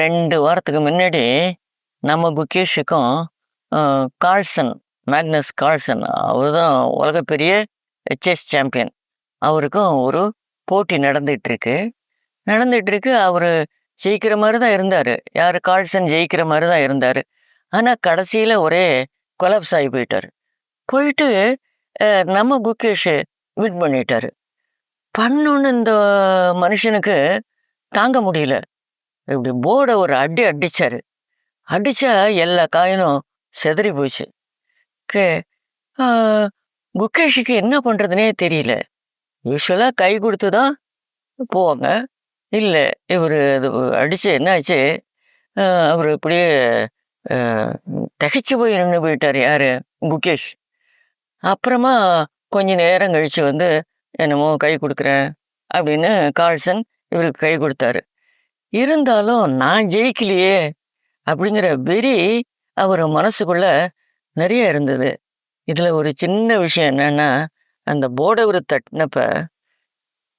ரெண்டு வாரத்துக்கு முன்னாடி நம்ம குகேஷுக்கும் கார்ல்சன் மேக்னஸ் கார்ல்சன் அவர் தான் உலக பெரிய செஸ் சாம்பியன் அவருக்கும் ஒரு போட்டி நடந்துகிட்ருக்கு. நடந்துகிட்ருக்கு அவர் ஜெயிக்கிற மாதிரி தான் இருந்தார். யார் கால்சன் ஜெயிக்கிற மாதிரி தான் இருந்தார். ஆனால் கடைசியில் ஒரே கொலாப்ஸ் ஆகி போயிட்டார். போயிட்டு நம்ம குகேஷ் வின் பண்ணிட்டாரு. பண்ணுன்னு இந்த மனுஷனுக்கு தாங்க முடியல. இப்படி போர்டை ஒரு அடி அடிச்சாரு. அடிச்சா எல்லா காயினும் செதறி போச்சு. கே ஆ, குகேஷுக்கு என்ன பண்ணுறதுனே தெரியல. யூஸ்வலாக கை கொடுத்து தான் போவாங்க. இல்லை இவர் இது அடித்து என்னாச்சு அவர் இப்படியே தகைச்சு போய் நின்று போயிட்டார் யார்? குகேஷ் அப்புறமா கொஞ்ச நேரம் கழிச்சு வந்து என்னமோ கை கொடுக்குறேன் அப்படின்னு கால்சன் இவருக்கு கை கொடுத்தாரு. இருந்தாலும் நான் ஜெயிக்கலையே அப்படிங்கிற வெறி அவர் மனசுக்குள்ள நிறைய இருந்தது. இதுல ஒரு சின்ன விஷயம் என்னன்னா அந்த போர்டை ஒரு தட்டினப்ப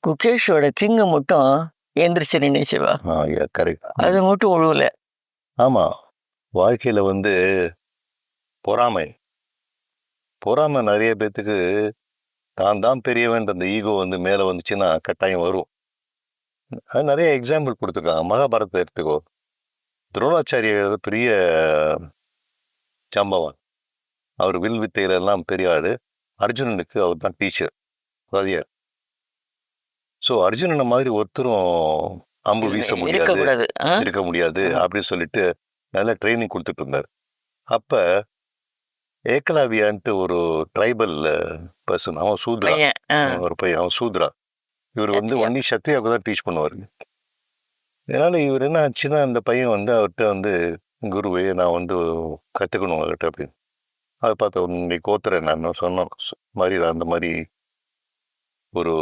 குகேஷோட கிங்கை மட்டும் எந்திரிச்சு நினைச்சுவா கரெக்ட் அது மட்டும் உழுவல. ஆமா. வாழ்க்கையில வந்து பொறாமை. பொறாமை நிறைய பேத்துக்கு தான் தான் பெரியவன்ற அந்த ஈகோ வந்து மேல வந்துச்சுன்னா கட்டாயம் வரும். அது நிறைய எக்ஸாம்பிள் கொடுத்துருக்காங்க. மகாபாரதத்தை எடுத்துக்கோ. துரோணாச்சாரியர் பெரிய சம்பவம். அவர் வில் வித்தையில எல்லாம் பெரிய ஆளு அர்ஜுனனுக்கு அவர் தான் டீச்சர் வாதியார். ஸோ அர்ஜுனனை மாதிரி ஒருத்தரும் அம்பு வீச முடியாது? இருக்க முடியாது. அப்படின்னு சொல்லிட்டு நல்ல ட்ரைனிங் கொடுத்துட்டு இருந்தார். அப்ப ஏக்கலாவியான்ட்டு ஒரு ட்ரைபல் பர்சன் அவன் சூத்ரா. ஒரு பையன் அவன் சூத்ரா. இவர் வந்து. ஒன்லி சத்யாவுக்கு தான் டீச் பண்ணுவார். இதனால இவர் என்ன ஆச்சுன்னா அந்த பையன் வந்து அவர்கிட்ட வந்து குருவே நான் வந்து கற்றுக்கணும் அவர்கிட்ட அப்படின்னு. அதை பார்த்து நீ கோத்துறேன் நான் சொன்னோம்? மாதிரி நான் அந்த மாதிரி ஒரு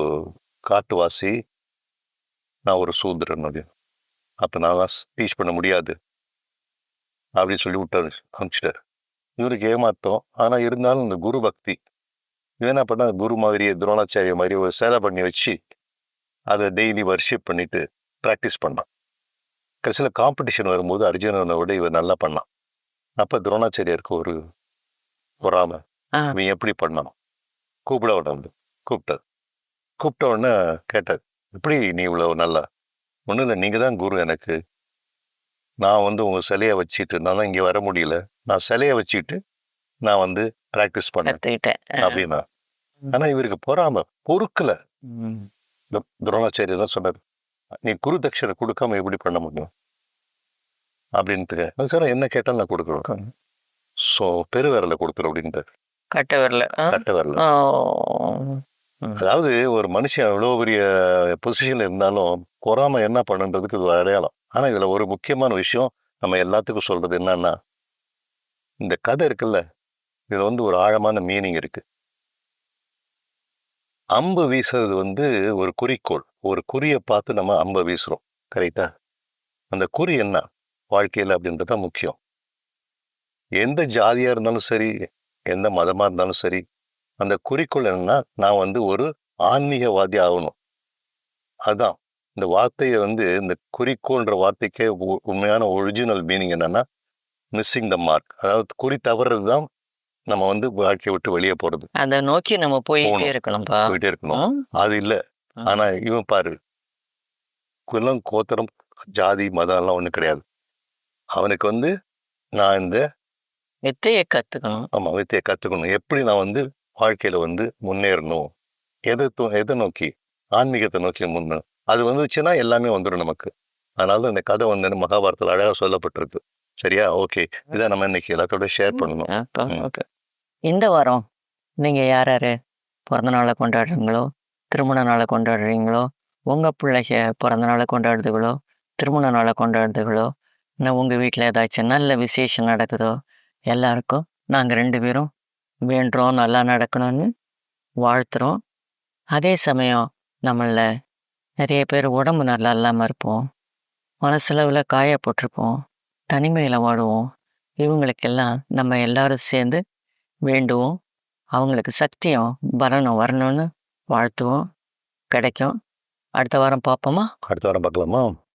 காட்டுவாசி நான் ஒரு சூத்திரன் அப்படின்னு. அப்போ நான் தான் டீச் பண்ண முடியாது அப்படின்னு சொல்லி விட்டாரு அனுப்பிச்சிட்டாரு. இவருக்கு ஏமாத்தம். ஆனால் இருந்தாலும் இந்த குரு பக்தி என்ன பண்ணா குரு மாதிரியே துரோணாச்சாரிய மாதிரி ஒரு சேலை பண்ணி வச்சு அதை டெய்லி வர்ஷிப் பண்ணிட்டு ப்ராக்டிஸ் பண்ணான். கடைசியில் காம்படிஷன் வரும்போது அர்ஜுனனை விட இவன் நல்லா பண்ணான். அப்போ துரோணாச்சாரியருக்கு ஒரு பொறாம. இவன் எப்படி பண்ணான்? கூப்பிட உடம்பு. கூப்பிட்டார். கூப்பிட்ட உடனே கேட்டார் எப்படி நீ இவ்வளவு நல்லா? ஒன்றும் இல்லை நீங்கள் தான் குரு எனக்கு. நான் வந்து உங்கள் சிலையை வச்சுட்டு தான் இங்கே வர முடியல. நான் சிலையை வச்சுட்டு நான் வந்து ப்ராக்டிஸ் பண்ணேன். அப்படின்னா. ஆனா இவருக்கு பொறாம பொறுக்கல. துரோணாச்சாரியர் தான் சொன்னார் நீ குரு தட்சணை கொடுக்காம எப்படி பண்ண முடியும்? அப்படின்ட்டு. சொன்னேன் என்ன கேட்டாலும் நான் கொடுக்குறேன் ஸோ பெருவிரல கொடுத்துரு அப்படின்ட்டு கட்ட வரல? கட்ட வரல. அதாவது ஒரு மனுஷன் எவ்வளோ பெரிய பொசிஷன்ல இருந்தாலும் பொறாம என்ன பண்ணுன்றதுக்கு இது அடையாளம். ஆனா இதுல ஒரு முக்கியமான விஷயம் நம்ம எல்லாத்துக்கும் சொல்றது என்னன்னா இந்த கதை இருக்குல்ல? இதுல வந்து ஒரு ஆழமான மீனிங் இருக்கு. அம்பு வீசுறது வந்து ஒரு குறிக்கோள். ஒரு குறியை பார்த்து நம்ம அம்பை வீசுறோம். கரெக்டா அந்த குறி என்ன? வாழ்க்கையில அப்படின்றது தான் முக்கியம். எந்த ஜாதியா இருந்தாலும் சரி எந்த மதமா இருந்தாலும் சரி அந்த குறிக்கோள் என்னன்னா நான் வந்து ஒரு ஆன்மீகவாதி ஆகணும். அதான். இந்த வார்த்தையை வந்து இந்த குறிக்கோள்ன்ற வார்த்தைக்கே உண்மையான ஒரிஜினல் மீனிங் என்னன்னா மிஸ்ஸிங் த மார்க் அதாவது குறி தவறுறது தான் நம்ம வந்து வாழ்க்கையை விட்டு வெளியே போறது. அதை நோக்கி நம்ம போயிட்டே போகணும். இருக்கணும்ப்பா போயிட்டே இருக்கணும்? அது இல்ல. ஆனா இவன் பாரு. குலம் கோத்திரம் ஜாதி மதம் எல்லாம் ஒண்ணும் கிடையாது. அவனுக்கு வந்து நான் இந்த வித்தையை கத்துக்கணும். ஆமா வித்தையை கத்துக்கணும். எப்படி நான் வந்து வாழ்க்கையில வந்து முன்னேறணும்? எதை எதை நோக்கி? ஆன்மீகத்தை நோக்கி முன்ன அது வந்துச்சுன்னா எல்லாமே வந்துடும் நமக்கு. அதனால தான் இந்த கதை வந்து மகாபாரதத்தில் அழகா சொல்லப்பட்டிருக்கு. சரியா? ஓகே. இதை நம்ம இன்னைக்கு எல்லாத்தோட ஷேர் பண்ணணும். ஓகே. இந்த வாரம் நீங்க யார் யாரு பிறந்த நாளை கொண்டாடுறீங்களோ திருமண நாளை கொண்டாடுறீங்களோ உங்க பிள்ளைங்க பிறந்த நாளை கொண்டாடுதுகளோ திருமண நாளை கொண்டாடுதுகளோ இல்லை உங்க வீட்டில் ஏதாச்சும் நல்ல விசேஷம் நடக்குதோ எல்லாருக்கும் நாங்கள் ரெண்டு பேரும் வேண்டுறோம் நல்லா நடக்கணும்னு வாழ்த்துறோம். அதே சமயம் நம்மள நிறைய பேர் உடம்பு நல்லா இல்லாமல் இருப்போம். மனசளவில் காயப்பட்டிருப்போம். தனிமையில் வாடுவோம் இவங்களுக்கெல்லாம் நம்ம எல்லாரும் சேர்ந்து வேண்டுவோம். அவங்களுக்கு சக்தியும் பலனும் வரணும்னு வாழ்த்துவோம். கிடைக்கும். அடுத்த வாரம் பார்ப்போமா? அடுத்த வாரம் பார்க்கலாமா?